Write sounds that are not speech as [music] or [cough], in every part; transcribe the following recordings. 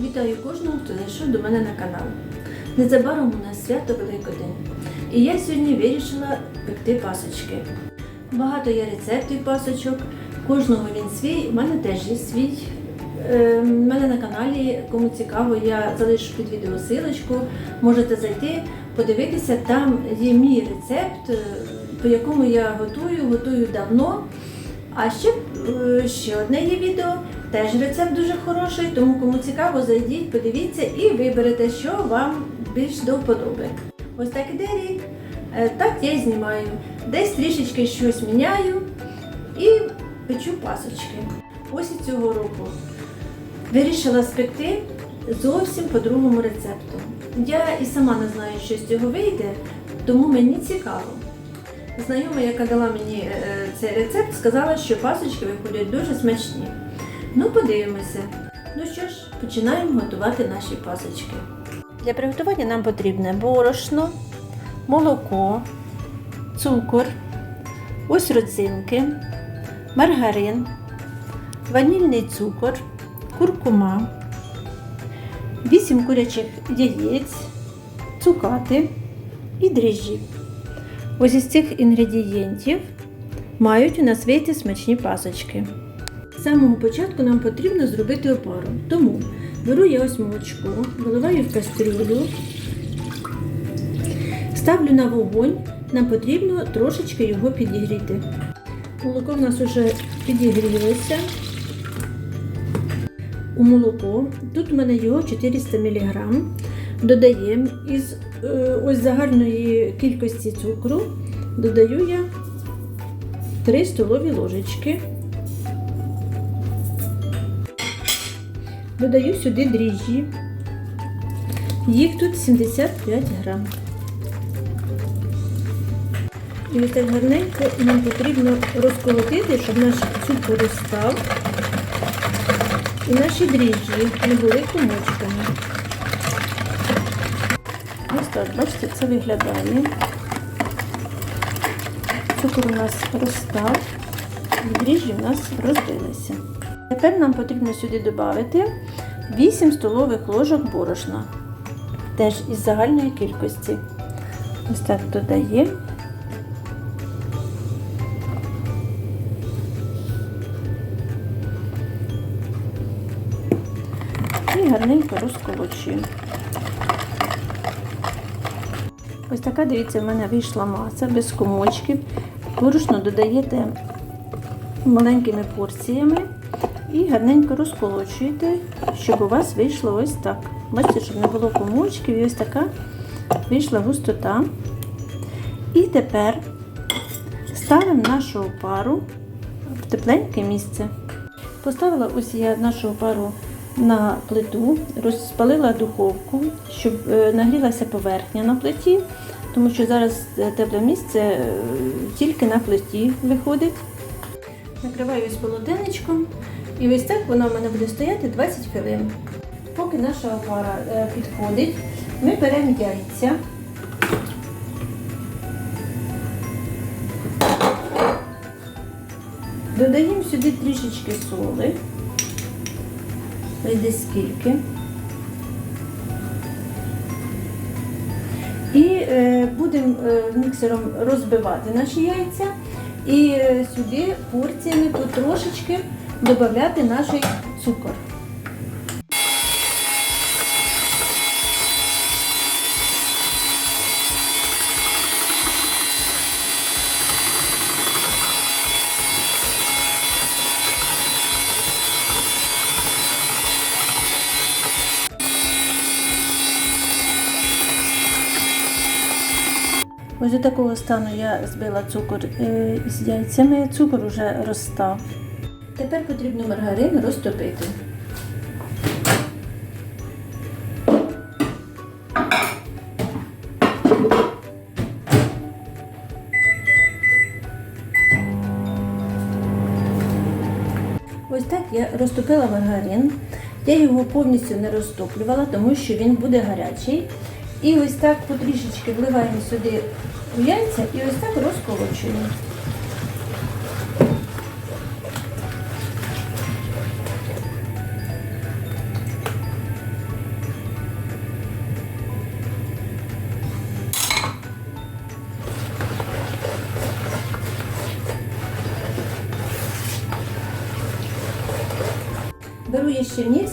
Вітаю кожного, хто зайшов до мене на канал. Незабаром у нас свято Великодень. І я сьогодні вирішила пекти пасочки. Багато є рецептів пасочок, кожного він свій, у мене теж є свій. Е, У мене на каналі, кому цікаво, я залишу під відео силочку. Можете зайти, подивитися. Там є мій рецепт, е, по якому я готую, готую давно. А ще, е, ще одне є відео, теж рецепт дуже хороший, тому кому цікаво, зайдіть, подивіться і виберете, що вам більш до вподоби. Ось так іде рік. Е, Так я і знімаю. Десь трішечки щось міняю і печу пасочки. Ось і цього року вирішила спекти зовсім по другому рецепту. Я і сама не знаю, що з цього вийде, тому мені цікаво. Знайома, яка дала мені е, цей рецепт, сказала, що пасочки виходять дуже смачні. Ну, подивимося. Ну що ж, починаємо готувати наші пасочки. Для приготування нам потрібне борошно, молоко, цукор, ось родзинки, маргарин, ванільний цукор, куркума, 8 курячих яєць, цукати і дріжджі. Ось із цих інгредієнтів мають у нас вийти смачні пасочки. Самого початку нам потрібно зробити опару. Тому беру я ось молочко, виливаю в кастрюлю, ставлю на вогонь, нам потрібно трошечки його підігріти. Молоко в нас вже підігрілося. У молоко, тут у мене його 400 мг. Додаємо із е, ось загальної кількості цукру, додаю я 3 столові ложечки. Додаю сюди дріжджі. Їх тут 75 грам. І ось так гарненько нам потрібно розколотити, щоб наш цукор розстав. І наші дріжджі не були комочками. Ось так, бачите, це виглядає. Цукор у нас розстав, дріжджі у нас розбилися. Тепер нам потрібно сюди додати 8 столових ложок борошна. Теж із загальної кількості. Ось так додаємо. І гарненько розколочуємо. Ось така, дивіться, в мене вийшла маса без комочків. Борошно додаєте маленькими порціями і гарненько розколочуєте, щоб у вас вийшло ось так. Бачите, щоб не було комочків, і ось така вийшла густота. І тепер ставимо нашу опару в тепленьке місце. Поставила ось я нашу опару на плиту, розпалила духовку, щоб е, нагрілася поверхня на плиті, тому що зараз е, тепле місце е, тільки на плиті виходить. Накриваю ось полотенечком і ось так воно в мене буде стояти 20 хвилин. Поки наша опара е, підходить, ми беремо яйця. Додаємо сюди трішечки соли. Десь скільки. І е, будемо е, міксером розбивати наші яйця і е, сюди порціями потрошечки додати наш цукор. Ось до такого стану я збила цукор е, з яйцями, цукор вже розстав. Тепер потрібно маргарин розтопити. Ось так я розтопила маргарин. Я його повністю не розтоплювала, тому що він буде гарячий. І ось так потрішечки вливаємо сюди яйця і ось так розколочуємо.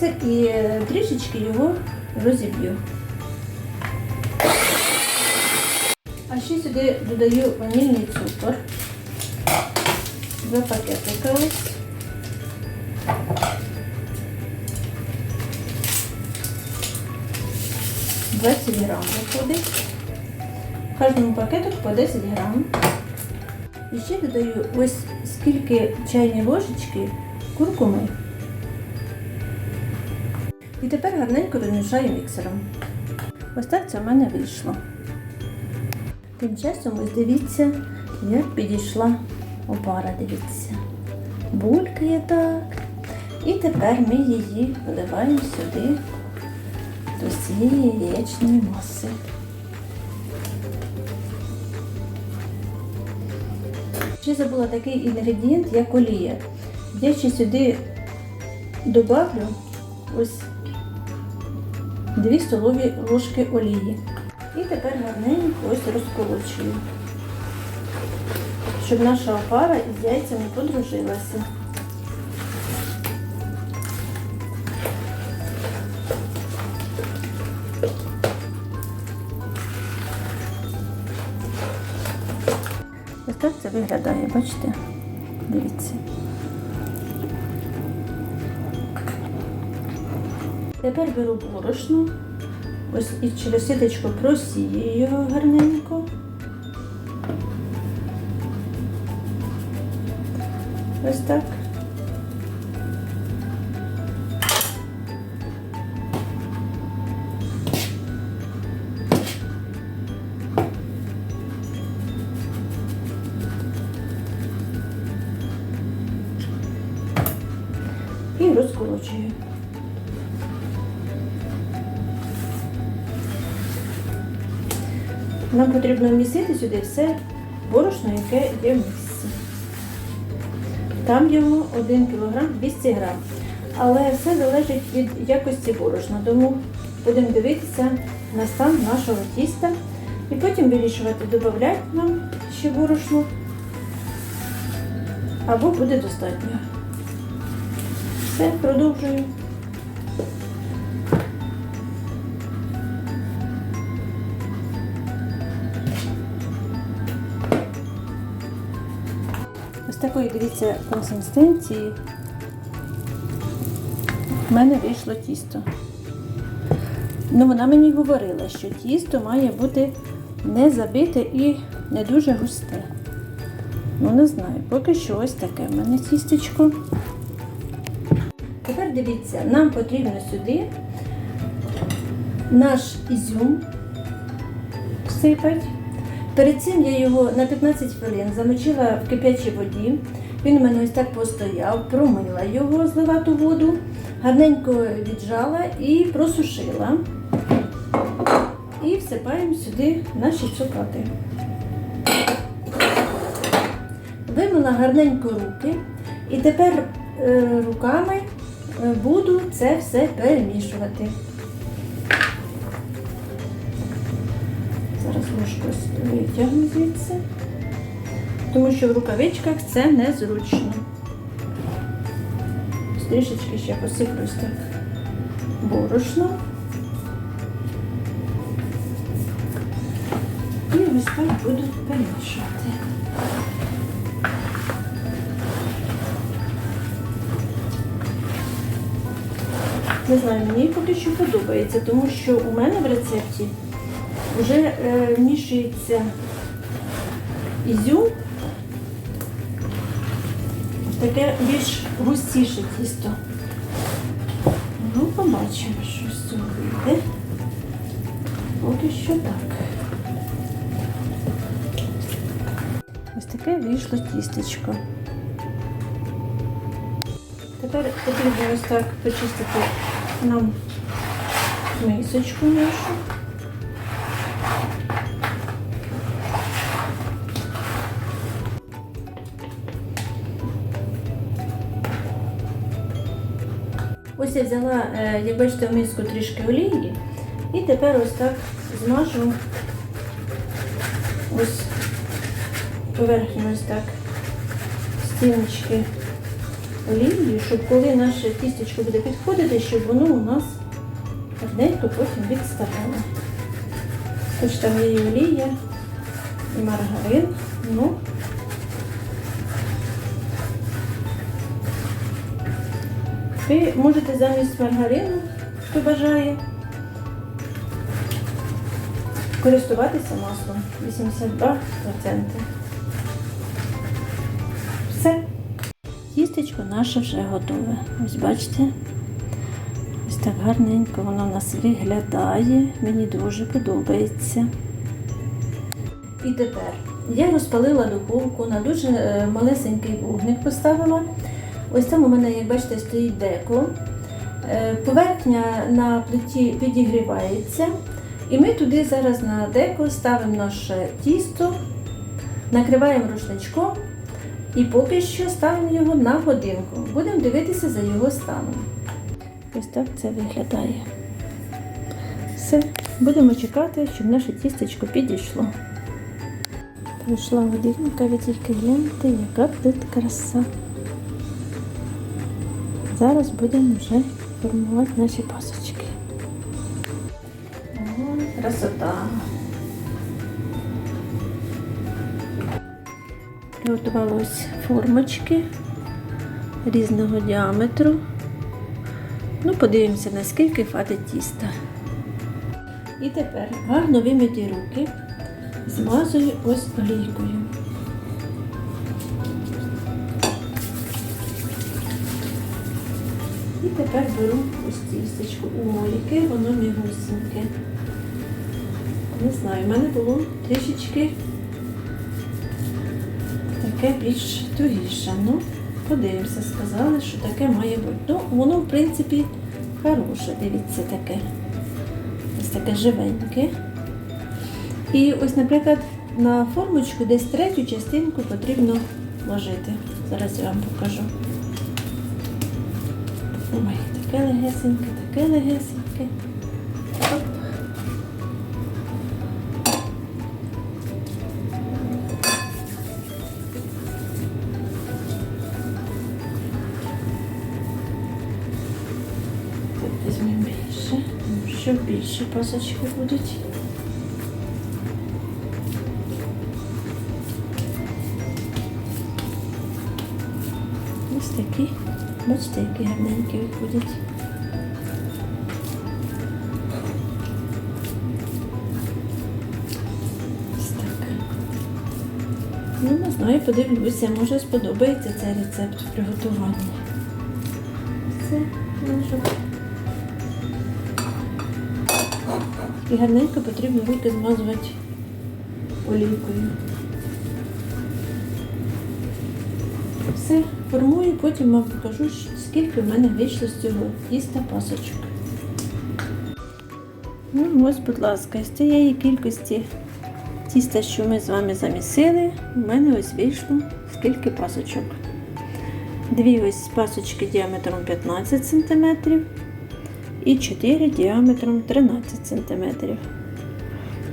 Ще і е, трішечки його розіб'ю. А ще сюди додаю ванільний цукор. Два пакетика ось. Двадцять грам виходить. В кожному пакетику по 10 грам. І ще додаю ось скільки чайні ложечки куркуми. І тепер гарненько розмішаю міксером. Ось так це в мене вийшло. Тим часом ось дивіться, як підійшла опара, дивіться. Булькає так. І тепер ми її виливаємо сюди до цієї яєчної маси. Ще забула такий інгредієнт, як олія. Я ще сюди добавлю ось 2 столові ложки олії. І тепер гарненько ось розколочую, щоб наша опара із яйцями подружилася. Ось так це виглядає, бачите? Дивіться. Тепер беру борошно, ось і через сіточку просію його гарненько. Ось так. Нам потрібно вмістити сюди все борошно, яке є в місці. Там йому 1 кг 200 г. Але все залежить від якості борошна, тому будемо дивитися на стан нашого тіста і потім вирішувати, додати нам ще борошно або буде достатньо. Все, продовжую. Ось такої, дивіться, консистенції в мене вийшло тісто. Ну, вона мені говорила, що тісто має бути не забите і не дуже густе. Ну, не знаю, поки що ось таке в мене тістечко. Тепер дивіться, нам потрібно сюди наш ізюм всипати. Перед цим я його на 15 хвилин замочила в кип'ячій воді. Він у мене ось так постояв, промила його, зливату воду, гарненько віджала і просушила. І всипаємо сюди наші цукати. Вимила гарненько руки і тепер е, руками е, буду це все перемішувати. Ложку витягну звідси, тому що в рукавичках це незручно. Трішечки ще посиплюсь так борошно. І ось так буду перемішувати. Не знаю, мені поки що подобається, тому що у мене в рецепті вже е, вмішується ізюм, таке більш густіше тісто. Ну, побачимо, що з цього вийде. Поки що так. Ось таке вийшло тістечко. Тепер потрібно ось так почистити нам мисочку нашу. Ось я взяла, е, як бачите, в миску трішки олії і тепер ось так змажу ось поверхню ось так стіночки олією, щоб коли наше тістечко буде підходити, щоб воно у нас гарненько потім відставало. Хоч там є і олія, і маргарин, ну. Ви можете замість маргарину, хто бажає, користуватися маслом 82%. Все. Тістечко наше вже готове. Ось бачите. Ось так гарненько воно у нас виглядає. Мені дуже подобається. І тепер я розпалила духовку на дуже е, малесенький вогник поставила. Ось там у мене, як бачите, стоїть деко. Е, Поверхня на плиті підігрівається. І ми туди зараз на деко ставимо наше тісто, накриваємо рушничком і поки що ставимо його на годинку. Будемо дивитися за його станом. Ось так це виглядає. Все, будемо чекати, щоб наше тістечко підійшло. Прийшла годинка, ви тільки гляньте, яка тут краса. Зараз будемо вже формувати наші пасочки. О, красота. Приготувала ось формочки різного діаметру. Ну, подивимося, наскільки хватить тіста. І тепер гарно вимиті руки змазую ось олійкою. Тепер беру ось тістечко. О, яке воно мігусеньке. Не знаю, в мене було трішечки таке більш тугіше. Ну, подивимося, сказали, що таке має бути. Ну, воно, в принципі, хороше, дивіться таке. Ось таке живеньке. І ось, наприклад, на формочку десь третю частинку потрібно ложити. Зараз я вам покажу. Ой, таке легесеньке, таке легесеньке. Оп. Візьмемо більше, що більше пасочки будуть. Бачите, які гарненькі виходять. Ось так. Ну, не знаю, подивлюся, може сподобається цей рецепт приготування. Це можу. І гарненько потрібно руки змазувати олійкою. Все, формую, потім вам покажу, скільки в мене вийшло з цього тіста пасочок. Ну, ось, будь ласка, з цієї кількості тіста, що ми з вами замісили, у мене ось вийшло скільки пасочок. Дві ось пасочки діаметром 15 см і 4 діаметром 13 см.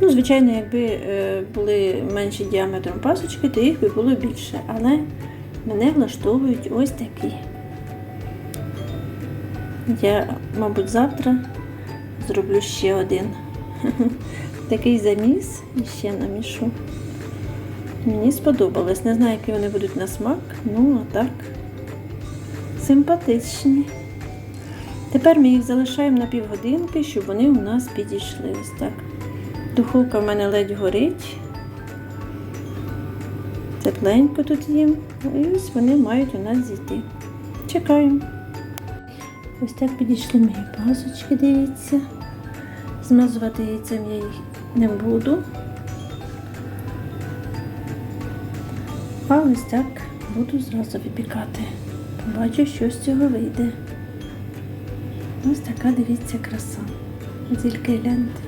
Ну, звичайно, якби е, були менші діаметром пасочки, то їх би було більше. Але мене влаштовують ось такі. Я, мабуть, завтра зроблю ще один [laughs] такий заміс і ще намішу. Мені сподобалось. Не знаю, які вони будуть на смак, ну а так симпатичні. Тепер ми їх залишаємо на півгодинки, щоб вони у нас підійшли. Ось так. Духовка в мене ледь горить. Тепленько тут їм. І ось вони мають у нас зійти. Чекаємо. Ось так підійшли мої пасочки, дивіться. Змазувати яйцем я їх не буду. А ось так буду зразу випікати. Побачу, що з цього вийде. Ось така, дивіться, краса. Тільки гляньте.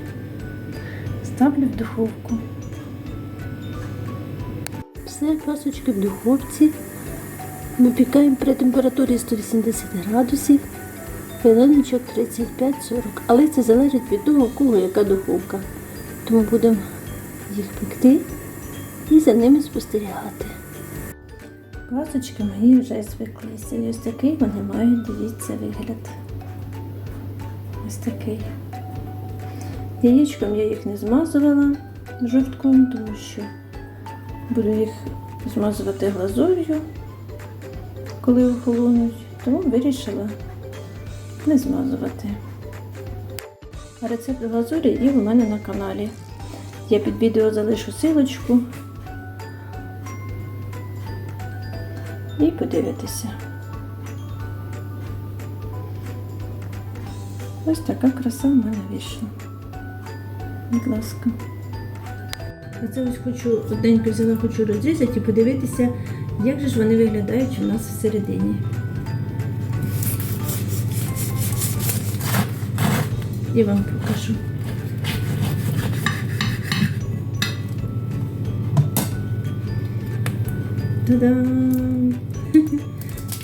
Ставлю в духовку. Все, пасочки в духовці. Випікаємо при температурі 180 градусів, хвилиночок 35-40. Але це залежить від того, кого яка духовка. Тому будемо їх пекти і за ними спостерігати. Пасочки мої вже звиклися. І ось такий вони мають, дивіться, вигляд. Ось такий. Яєчком я їх не змазувала жовтком, тому що буду їх змазувати глазур'ю, коли охолонуть, тому вирішила не змазувати. Рецепт глазурі є у мене на каналі. Я під відео залишу силочку. І подивитися. Ось така краса в мене вийшла. Будь ласка. А це ось хочу, одненько взяла, хочу розрізати і подивитися, як же ж вони виглядають у нас всередині. І вам покажу. Та-дам! [laughs]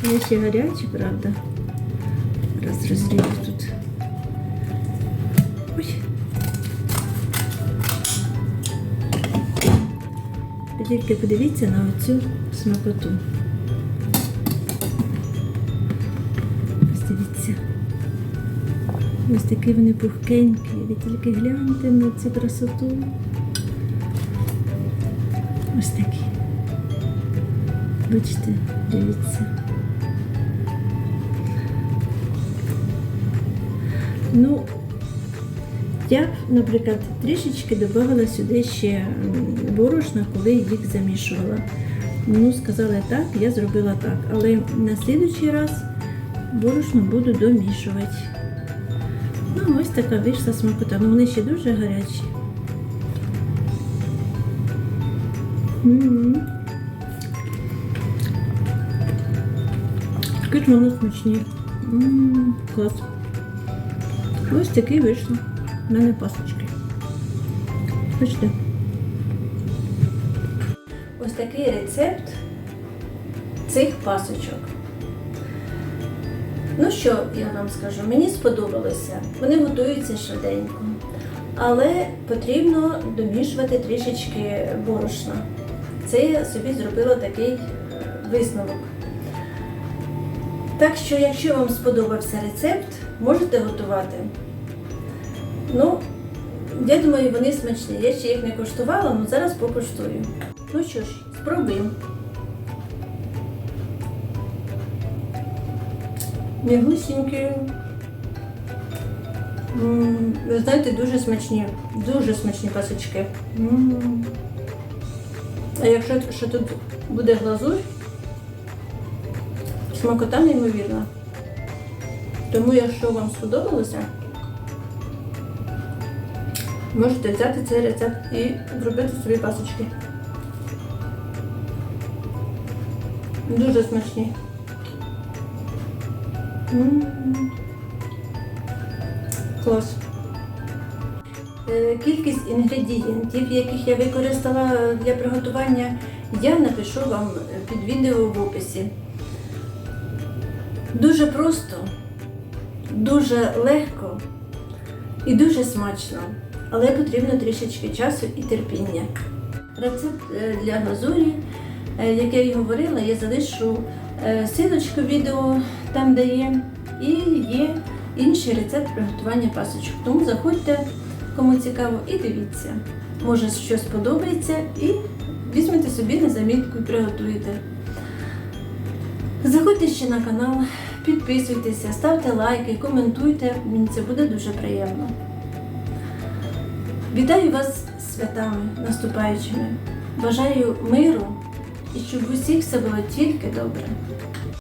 Вони ще гарячі, правда? Раз розріжу. Тільки подивіться на оцю смакоту. Ось дивіться. Ось такі вони пухкенькі. Ви тільки гляньте на цю красоту. Ось такі. Бачите, дивіться. Ну, я, наприклад, трішечки додавала сюди ще борошна, коли їх замішувала. Ну, сказали так, я зробила так. Але на слідуючий раз борошно буду домішувати. Ну, ось така вийшла смакота. Ну, вони ще дуже гарячі. М. Такі ж вони смачні. Клас. Ось такий вийшов в мене пасочки. Бачите? Ось такий рецепт цих пасочок. Ну що я вам скажу, мені сподобалося. Вони готуються швиденько, але потрібно домішувати трішечки борошна. Це я собі зробила такий е, висновок. Так що, якщо вам сподобався рецепт, можете готувати. Ну, я думаю, вони смачні. Я ще їх не коштувала, але зараз покуштую. Ну що ж, спробуємо. Мігусінькі. Ви знаєте, дуже смачні, дуже смачні пасочки. А якщо що тут буде глазурь, смакота неймовірна. Тому, якщо вам сподобалося, можете взяти цей рецепт і зробити собі пасочки. Дуже смачні. М. Клас. Е, Кількість інгредієнтів, яких я використала для приготування, я напишу вам під відео в описі. Дуже просто, дуже легко і дуже смачно, але потрібно трішечки часу і терпіння. Рецепт е, для глазурі, е, як я і говорила, я залишу е, силочку відео там, де є, і є інший рецепт приготування пасочок. Тому заходьте, кому цікаво, і дивіться. Може, щось сподобається, і візьмете собі на замітку і приготуєте. Заходьте ще на канал, підписуйтеся, ставте лайки, коментуйте, мені це буде дуже приємно. Вітаю вас святами наступаючими. Бажаю миру і щоб усіх все було тільки добре.